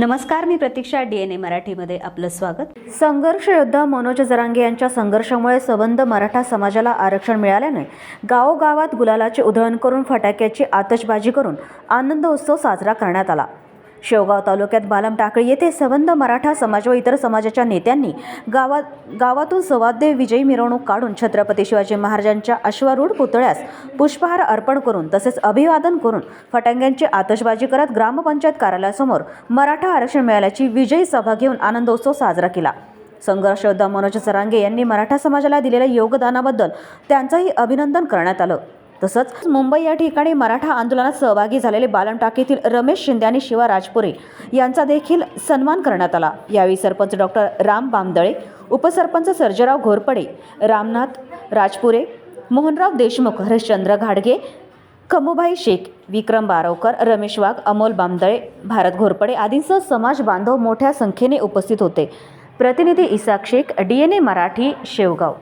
नमस्कार मी प्रतीक्षा D N ए मराठीमध्ये आपलं स्वागत. संघर्ष योद्धा मनोज जरांगे यांच्या संघर्षामुळे सबंध मराठा समाजाला आरक्षण मिळाल्याने गावोगावात गुलालाचे उधळण करून फटाक्याची आतषबाजी करून आनंद उत्सव साजरा करण्यात आला. शेवगाव तालुक्यात बालम टाकळी येथे सबंध मराठा समाज व इतर समाजाच्या नेत्यांनी गावात गावातून सवाद्य विजयी मिरवणूक काढून छत्रपती शिवाजी महाराजांच्या अश्वारूढ पुतळ्यास पुष्पहार अर्पण करून तसेच अभिवादन करून फटांग्यांची आतषबाजी करत ग्रामपंचायत कार्यालयासमोर मराठा आरक्षण मिळाल्याची विजयी सभा घेऊन आनंदोत्सव साजरा केला. संघर्ष योद्धा मनोज सरांगे यांनी मराठा समाजाला दिलेल्या योगदानाबद्दल त्यांचंही अभिनंदन करण्यात आलं. तसंच मुंबई या ठिकाणी मराठा आंदोलनात सहभागी झालेले बालम टाकीतील रमेश शिंदे आणि शिवा राजपुरे यांचा देखील सन्मान करण्यात आला. यावेळी सरपंच डॉक्टर राम बामदळे उपसरपंच सर्जराव घोरपडे रामनाथ राजपुरे मोहनराव देशमुख हरिश्चंद्र घाडगे कमुभाई शेख विक्रम बारवकर रमेश वाघ अमोल बामदळे भारत घोरपडे आदींसह समाज बांधव मोठ्या संख्येने उपस्थित होते. प्रतिनिधी Isak Shaikh D N A Marathi Shevgaon.